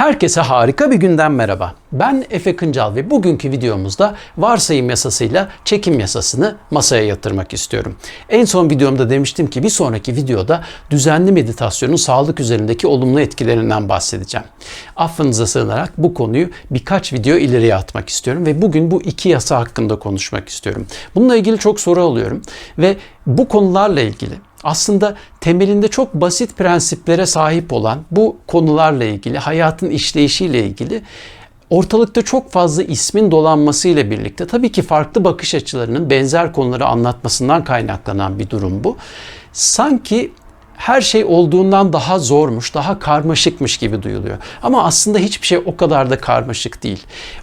Herkese harika bir günden merhaba. Ben Efe Kıncal ve bugünkü videomuzda varsayım yasasıyla çekim yasasını masaya yatırmak istiyorum. En son videomda demiştim ki bir sonraki videoda düzenli meditasyonun sağlık üzerindeki olumlu etkilerinden bahsedeceğim. Affınıza sığınarak bu konuyu birkaç video ileriye atmak istiyorum ve bugün bu iki yasa hakkında konuşmak istiyorum. Bununla ilgili çok soru alıyorum ve bu konularla ilgili aslında temelinde çok basit prensiplere sahip olan bu konularla ilgili, hayatın işleyişiyle ilgili ortalıkta çok fazla ismin dolanmasıyla birlikte tabii ki farklı bakış açılarının benzer konuları anlatmasından kaynaklanan bir durum bu. Sanki her şey olduğundan daha zormuş, daha karmaşıkmış gibi duyuluyor. Ama aslında hiçbir şey o kadar da karmaşık değil.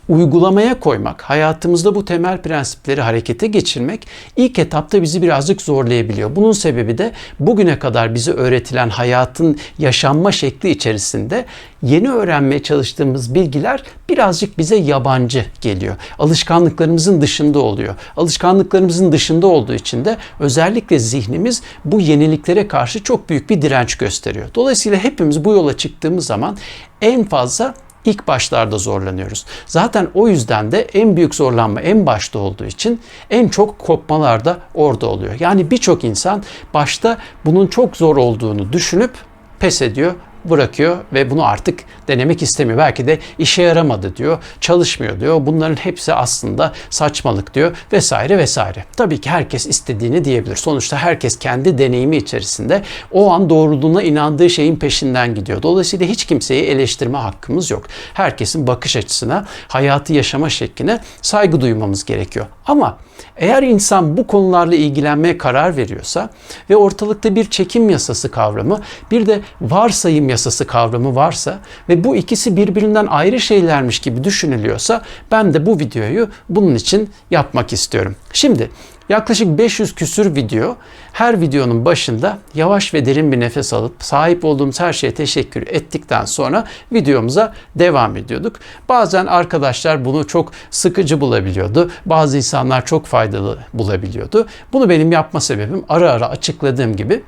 Uygulamaya koymak, hayatımızda bu temel prensipleri harekete geçirmek ilk etapta bizi birazcık zorlayabiliyor. Bunun sebebi de bugüne kadar bize öğretilen hayatın yaşanma şekli içerisinde yeni öğrenmeye çalıştığımız bilgiler birazcık bize yabancı geliyor. Alışkanlıklarımızın dışında oluyor. Alışkanlıklarımızın dışında olduğu için de özellikle zihnimiz bu yeniliklere karşı çok büyük bir direnç gösteriyor. Dolayısıyla hepimiz bu yola çıktığımız zaman en fazla ilk başlarda zorlanıyoruz. Zaten o yüzden de en büyük zorlanma en başta olduğu için en çok kopmalar da orada oluyor. Yani birçok insan başta bunun çok zor olduğunu düşünüp pes ediyor bırakıyor ve bunu artık denemek istemiyor. Belki de işe yaramadı diyor, çalışmıyor diyor. Bunların hepsi aslında saçmalık diyor vesaire vesaire. Tabii ki herkes istediğini diyebilir. Sonuçta herkes kendi deneyimi içerisinde o an doğruluğuna inandığı şeyin peşinden gidiyor. Dolayısıyla hiç kimseyi eleştirme hakkımız yok. Herkesin bakış açısına, hayatı yaşama şekline saygı duymamız gerekiyor. Ama eğer insan bu konularla ilgilenmeye karar veriyorsa ve ortalıkta bir çekim yasası kavramı, bir de varsayım yasası kavramı varsa ve bu ikisi birbirinden ayrı şeylermiş gibi düşünülüyorsa ben de bu videoyu bunun için yapmak istiyorum. Şimdi Yaklaşık 500 küsür video. Her videonun başında yavaş ve derin bir nefes alıp sahip olduğumuz her şeye teşekkür ettikten sonra videomuza devam ediyorduk. Bazen arkadaşlar bunu çok sıkıcı bulabiliyordu. Bazı insanlar çok faydalı bulabiliyordu. Bunu benim yapma sebebim ara ara açıkladığım gibi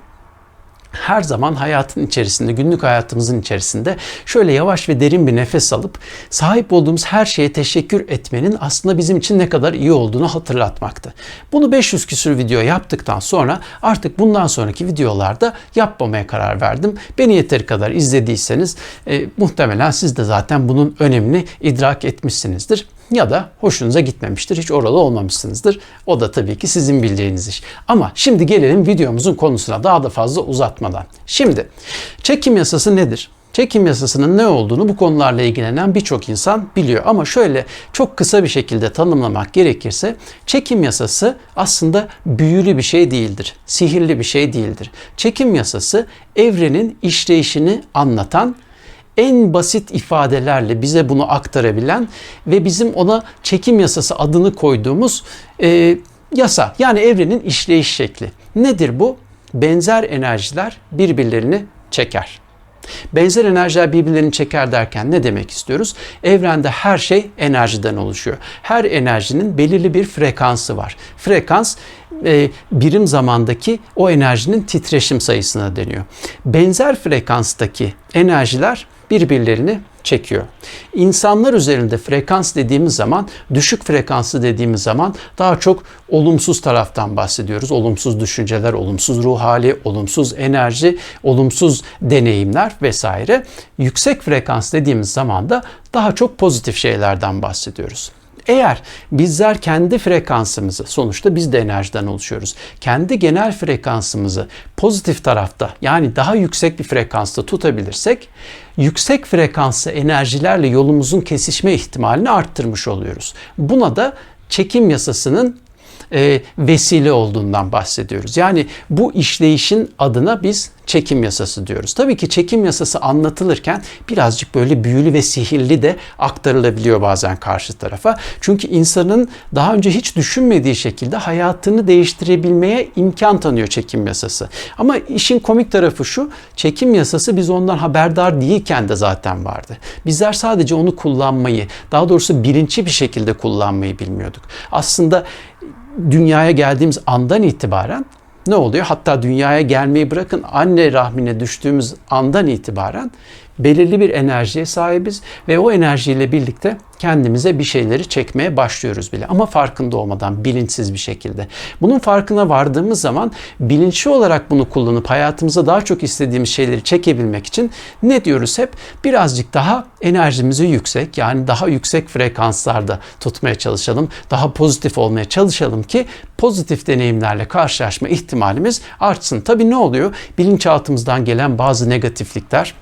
her zaman hayatın içerisinde, günlük hayatımızın içerisinde şöyle yavaş ve derin bir nefes alıp sahip olduğumuz her şeye teşekkür etmenin aslında bizim için ne kadar iyi olduğunu hatırlatmaktı. Bunu 500 küsür video yaptıktan sonra artık bundan sonraki videolarda yapmamaya karar verdim. Beni yeteri kadar izlediyseniz e, muhtemelen siz de zaten bunun önemini idrak etmişsinizdir ya da hoşunuza gitmemiştir. Hiç oralı olmamışsınızdır. O da tabii ki sizin bildiğiniz iş. Ama şimdi gelelim videomuzun konusuna daha da fazla uzatmadan. Şimdi çekim yasası nedir? Çekim yasasının ne olduğunu bu konularla ilgilenen birçok insan biliyor. Ama şöyle çok kısa bir şekilde tanımlamak gerekirse çekim yasası aslında büyülü bir şey değildir. Sihirli bir şey değildir. Çekim yasası evrenin işleyişini anlatan en basit ifadelerle bize bunu aktarabilen ve bizim ona çekim yasası adını koyduğumuz e, yasa. Yani evrenin işleyiş şekli. Nedir bu? Benzer enerjiler birbirlerini çeker. Benzer enerjiler birbirlerini çeker derken ne demek istiyoruz? Evrende her şey enerjiden oluşuyor. Her enerjinin belirli bir frekansı var. Frekans e, birim zamandaki o enerjinin titreşim sayısına deniyor. Benzer frekanstaki enerjiler birbirlerini çekiyor. İnsanlar üzerinde frekans dediğimiz zaman, düşük frekanslı dediğimiz zaman daha çok olumsuz taraftan bahsediyoruz. Olumsuz düşünceler, olumsuz ruh hali, olumsuz enerji, olumsuz deneyimler vesaire. Yüksek frekans dediğimiz zaman da daha çok pozitif şeylerden bahsediyoruz. Eğer bizler kendi frekansımızı, sonuçta biz de enerjiden oluşuyoruz. Kendi genel frekansımızı pozitif tarafta yani daha yüksek bir frekansta tutabilirsek yüksek frekanslı enerjilerle yolumuzun kesişme ihtimalini arttırmış oluyoruz. Buna da çekim yasasının e, vesile olduğundan bahsediyoruz. Yani bu işleyişin adına biz çekim yasası diyoruz. Tabii ki çekim yasası anlatılırken birazcık böyle büyülü ve sihirli de aktarılabiliyor bazen karşı tarafa. Çünkü insanın daha önce hiç düşünmediği şekilde hayatını değiştirebilmeye imkan tanıyor çekim yasası. Ama işin komik tarafı şu, çekim yasası biz ondan haberdar değilken de zaten vardı. Bizler sadece onu kullanmayı, daha doğrusu bilinçli bir şekilde kullanmayı bilmiyorduk. Aslında dünyaya geldiğimiz andan itibaren ne oluyor? Hatta dünyaya gelmeyi bırakın anne rahmine düştüğümüz andan itibaren belirli bir enerjiye sahibiz ve o enerjiyle birlikte kendimize bir şeyleri çekmeye başlıyoruz bile ama farkında olmadan bilinçsiz bir şekilde. Bunun farkına vardığımız zaman bilinçli olarak bunu kullanıp hayatımıza daha çok istediğimiz şeyleri çekebilmek için ne diyoruz hep? Birazcık daha enerjimizi yüksek yani daha yüksek frekanslarda tutmaya çalışalım. Daha pozitif olmaya çalışalım ki pozitif deneyimlerle karşılaşma ihtimalimiz artsın. Tabii ne oluyor? Bilinçaltımızdan gelen bazı negatiflikler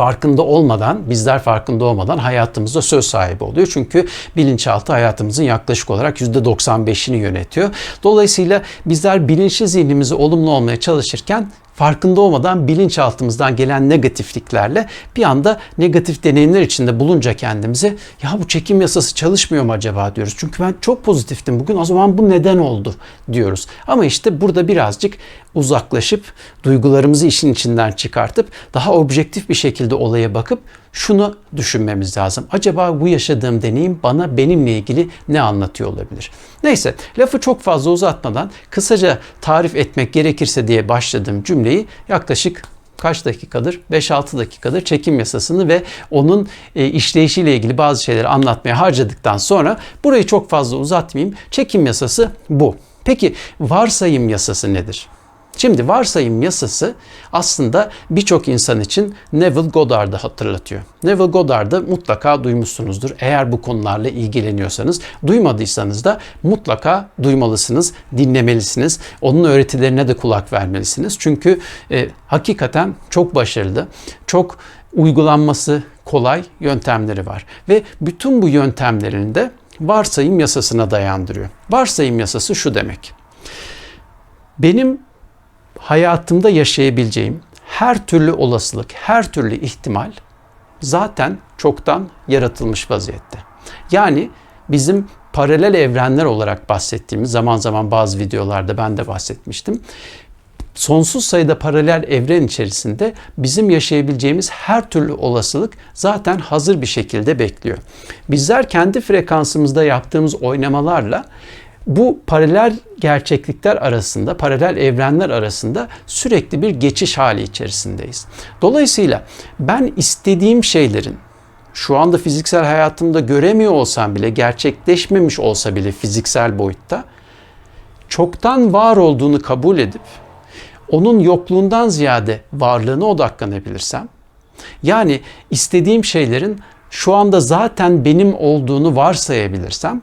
farkında olmadan, bizler farkında olmadan hayatımızda söz sahibi oluyor. Çünkü bilinçaltı hayatımızın yaklaşık olarak %95'ini yönetiyor. Dolayısıyla bizler bilinçli zihnimizi olumlu olmaya çalışırken farkında olmadan bilinçaltımızdan gelen negatifliklerle bir anda negatif deneyimler içinde bulunca kendimizi ya bu çekim yasası çalışmıyor mu acaba diyoruz. Çünkü ben çok pozitiftim bugün o zaman bu neden oldu diyoruz. Ama işte burada birazcık uzaklaşıp duygularımızı işin içinden çıkartıp daha objektif bir şekilde olaya bakıp şunu düşünmemiz lazım. Acaba bu yaşadığım deneyim bana benimle ilgili ne anlatıyor olabilir? Neyse lafı çok fazla uzatmadan kısaca tarif etmek gerekirse diye başladığım cümleyi yaklaşık kaç dakikadır? 5-6 dakikadır çekim yasasını ve onun e, işleyişiyle ilgili bazı şeyleri anlatmaya harcadıktan sonra burayı çok fazla uzatmayayım. Çekim yasası bu. Peki varsayım yasası nedir? Şimdi varsayım yasası aslında birçok insan için Neville Goddard'ı hatırlatıyor. Neville Goddard'ı mutlaka duymuşsunuzdur. Eğer bu konularla ilgileniyorsanız, duymadıysanız da mutlaka duymalısınız, dinlemelisiniz. Onun öğretilerine de kulak vermelisiniz. Çünkü e, hakikaten çok başarılı, çok uygulanması kolay yöntemleri var. Ve bütün bu yöntemlerini de varsayım yasasına dayandırıyor. Varsayım yasası şu demek. Benim hayatımda yaşayabileceğim her türlü olasılık, her türlü ihtimal zaten çoktan yaratılmış vaziyette. Yani bizim paralel evrenler olarak bahsettiğimiz zaman zaman bazı videolarda ben de bahsetmiştim. Sonsuz sayıda paralel evren içerisinde bizim yaşayabileceğimiz her türlü olasılık zaten hazır bir şekilde bekliyor. Bizler kendi frekansımızda yaptığımız oynamalarla bu paralel gerçeklikler arasında, paralel evrenler arasında sürekli bir geçiş hali içerisindeyiz. Dolayısıyla ben istediğim şeylerin şu anda fiziksel hayatımda göremiyor olsam bile, gerçekleşmemiş olsa bile fiziksel boyutta çoktan var olduğunu kabul edip onun yokluğundan ziyade varlığına odaklanabilirsem, yani istediğim şeylerin şu anda zaten benim olduğunu varsayabilirsem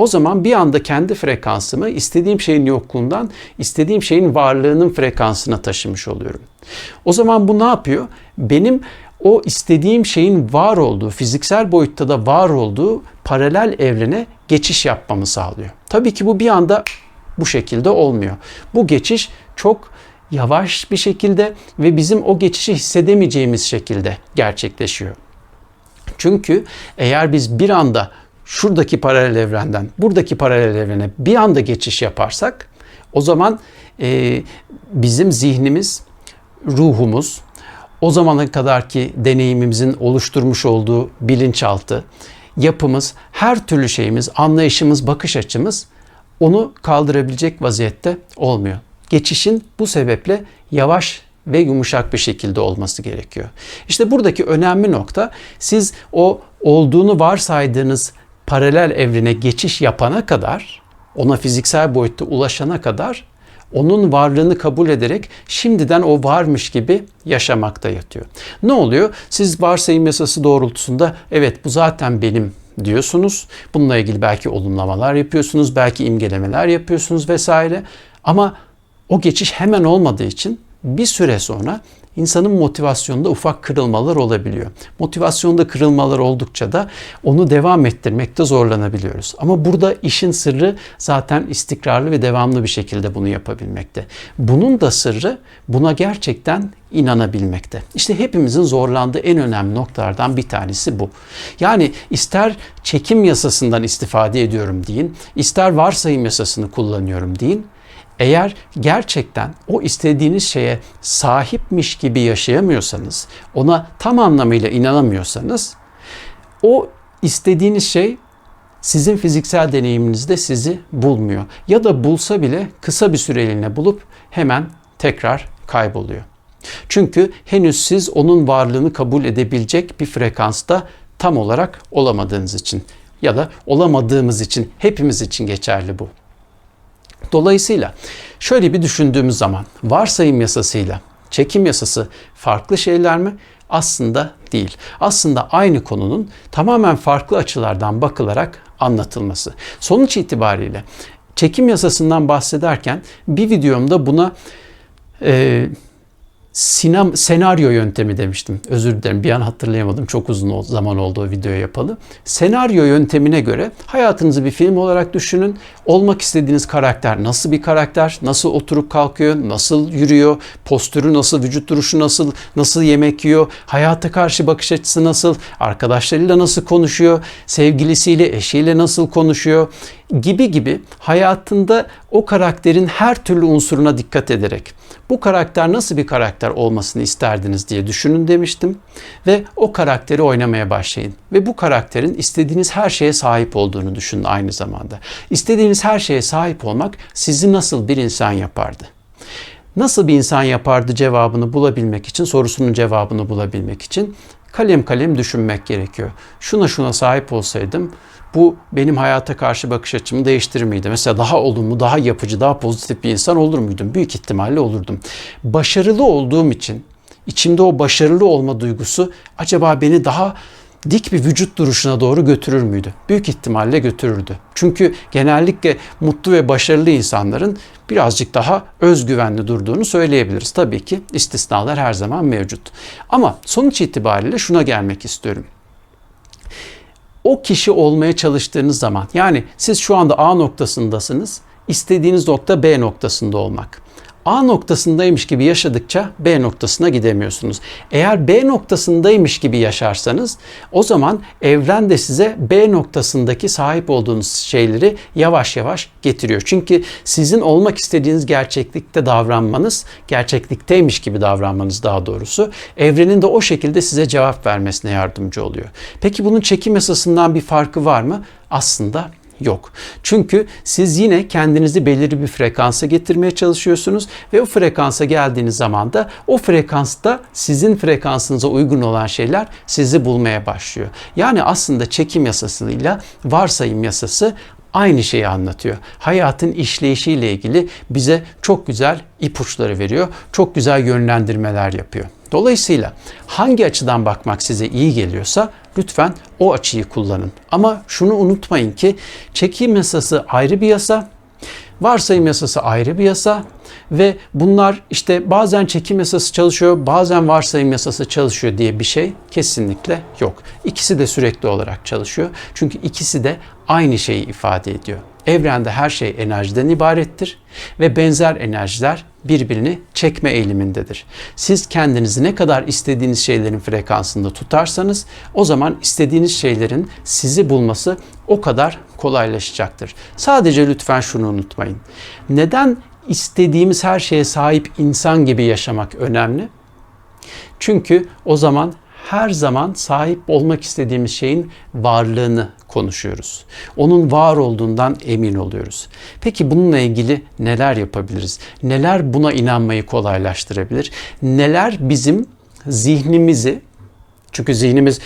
o zaman bir anda kendi frekansımı istediğim şeyin yokluğundan istediğim şeyin varlığının frekansına taşımış oluyorum. O zaman bu ne yapıyor? Benim o istediğim şeyin var olduğu, fiziksel boyutta da var olduğu paralel evrene geçiş yapmamı sağlıyor. Tabii ki bu bir anda bu şekilde olmuyor. Bu geçiş çok yavaş bir şekilde ve bizim o geçişi hissedemeyeceğimiz şekilde gerçekleşiyor. Çünkü eğer biz bir anda şuradaki paralel evrenden buradaki paralel evrene bir anda geçiş yaparsak o zaman e, bizim zihnimiz, ruhumuz, o zamana kadarki deneyimimizin oluşturmuş olduğu bilinçaltı, yapımız, her türlü şeyimiz, anlayışımız, bakış açımız onu kaldırabilecek vaziyette olmuyor. Geçişin bu sebeple yavaş ve yumuşak bir şekilde olması gerekiyor. İşte buradaki önemli nokta siz o olduğunu varsaydığınız paralel evrene geçiş yapana kadar, ona fiziksel boyutta ulaşana kadar onun varlığını kabul ederek şimdiden o varmış gibi yaşamakta yatıyor. Ne oluyor? Siz varsayım yasası doğrultusunda evet bu zaten benim diyorsunuz. Bununla ilgili belki olumlamalar yapıyorsunuz, belki imgelemeler yapıyorsunuz vesaire. Ama o geçiş hemen olmadığı için bir süre sonra insanın motivasyonunda ufak kırılmalar olabiliyor. Motivasyonda kırılmalar oldukça da onu devam ettirmekte zorlanabiliyoruz. Ama burada işin sırrı zaten istikrarlı ve devamlı bir şekilde bunu yapabilmekte. Bunun da sırrı buna gerçekten inanabilmekte. İşte hepimizin zorlandığı en önemli noktalardan bir tanesi bu. Yani ister çekim yasasından istifade ediyorum deyin, ister varsayım yasasını kullanıyorum deyin. Eğer gerçekten o istediğiniz şeye sahipmiş gibi yaşayamıyorsanız, ona tam anlamıyla inanamıyorsanız o istediğiniz şey sizin fiziksel deneyiminizde sizi bulmuyor. Ya da bulsa bile kısa bir süreliğine bulup hemen tekrar kayboluyor. Çünkü henüz siz onun varlığını kabul edebilecek bir frekansta tam olarak olamadığınız için ya da olamadığımız için hepimiz için geçerli bu. Dolayısıyla şöyle bir düşündüğümüz zaman varsayım yasasıyla çekim yasası farklı şeyler mi? Aslında değil. Aslında aynı konunun tamamen farklı açılardan bakılarak anlatılması. Sonuç itibariyle çekim yasasından bahsederken bir videomda buna e, sinem senaryo yöntemi demiştim. Özür dilerim bir an hatırlayamadım. Çok uzun zaman oldu o video yapalı. Senaryo yöntemine göre hayatınızı bir film olarak düşünün. Olmak istediğiniz karakter nasıl bir karakter? Nasıl oturup kalkıyor? Nasıl yürüyor? Postürü nasıl? Vücut duruşu nasıl? Nasıl yemek yiyor? Hayata karşı bakış açısı nasıl? Arkadaşlarıyla nasıl konuşuyor? Sevgilisiyle, eşiyle nasıl konuşuyor? Gibi gibi hayatında o karakterin her türlü unsuruna dikkat ederek bu karakter nasıl bir karakter olmasını isterdiniz diye düşünün demiştim ve o karakteri oynamaya başlayın ve bu karakterin istediğiniz her şeye sahip olduğunu düşünün aynı zamanda. İstediğiniz her şeye sahip olmak sizi nasıl bir insan yapardı? Nasıl bir insan yapardı cevabını bulabilmek için, sorusunun cevabını bulabilmek için kalem kalem düşünmek gerekiyor. Şuna şuna sahip olsaydım bu benim hayata karşı bakış açımı değiştirir miydi? Mesela daha olumlu, daha yapıcı, daha pozitif bir insan olur muydum? Büyük ihtimalle olurdum. Başarılı olduğum için içimde o başarılı olma duygusu acaba beni daha dik bir vücut duruşuna doğru götürür müydü? Büyük ihtimalle götürürdü. Çünkü genellikle mutlu ve başarılı insanların birazcık daha özgüvenli durduğunu söyleyebiliriz. Tabii ki istisnalar her zaman mevcut. Ama sonuç itibariyle şuna gelmek istiyorum o kişi olmaya çalıştığınız zaman yani siz şu anda A noktasındasınız. istediğiniz nokta B noktasında olmak. A noktasındaymış gibi yaşadıkça B noktasına gidemiyorsunuz. Eğer B noktasındaymış gibi yaşarsanız o zaman evren de size B noktasındaki sahip olduğunuz şeyleri yavaş yavaş getiriyor. Çünkü sizin olmak istediğiniz gerçeklikte davranmanız, gerçeklikteymiş gibi davranmanız daha doğrusu evrenin de o şekilde size cevap vermesine yardımcı oluyor. Peki bunun çekim yasasından bir farkı var mı? Aslında yok. Çünkü siz yine kendinizi belirli bir frekansa getirmeye çalışıyorsunuz ve o frekansa geldiğiniz zaman da o frekansta sizin frekansınıza uygun olan şeyler sizi bulmaya başlıyor. Yani aslında çekim yasasıyla varsayım yasası aynı şeyi anlatıyor. Hayatın işleyişiyle ilgili bize çok güzel ipuçları veriyor. Çok güzel yönlendirmeler yapıyor. Dolayısıyla hangi açıdan bakmak size iyi geliyorsa lütfen o açıyı kullanın. Ama şunu unutmayın ki çekim yasası ayrı bir yasa, varsayım yasası ayrı bir yasa ve bunlar işte bazen çekim yasası çalışıyor, bazen varsayım yasası çalışıyor diye bir şey kesinlikle yok. İkisi de sürekli olarak çalışıyor. Çünkü ikisi de aynı şeyi ifade ediyor. Evrende her şey enerjiden ibarettir ve benzer enerjiler birbirini çekme eğilimindedir. Siz kendinizi ne kadar istediğiniz şeylerin frekansında tutarsanız o zaman istediğiniz şeylerin sizi bulması o kadar kolaylaşacaktır. Sadece lütfen şunu unutmayın. Neden istediğimiz her şeye sahip insan gibi yaşamak önemli? Çünkü o zaman her zaman sahip olmak istediğimiz şeyin varlığını konuşuyoruz. Onun var olduğundan emin oluyoruz. Peki bununla ilgili neler yapabiliriz? Neler buna inanmayı kolaylaştırabilir? Neler bizim zihnimizi çünkü zihnimiz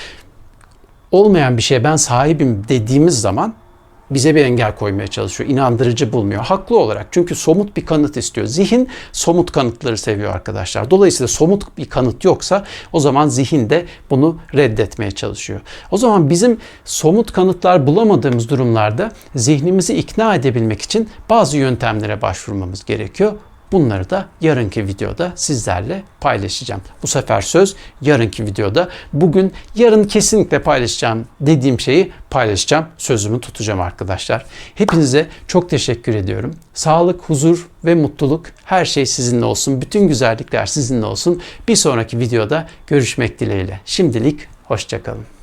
olmayan bir şeye ben sahibim dediğimiz zaman bize bir engel koymaya çalışıyor. İnandırıcı bulmuyor. Haklı olarak. Çünkü somut bir kanıt istiyor. Zihin somut kanıtları seviyor arkadaşlar. Dolayısıyla somut bir kanıt yoksa o zaman zihin de bunu reddetmeye çalışıyor. O zaman bizim somut kanıtlar bulamadığımız durumlarda zihnimizi ikna edebilmek için bazı yöntemlere başvurmamız gerekiyor. Bunları da yarınki videoda sizlerle paylaşacağım. Bu sefer söz yarınki videoda. Bugün yarın kesinlikle paylaşacağım dediğim şeyi paylaşacağım. Sözümü tutacağım arkadaşlar. Hepinize çok teşekkür ediyorum. Sağlık, huzur ve mutluluk her şey sizinle olsun. Bütün güzellikler sizinle olsun. Bir sonraki videoda görüşmek dileğiyle. Şimdilik hoşçakalın.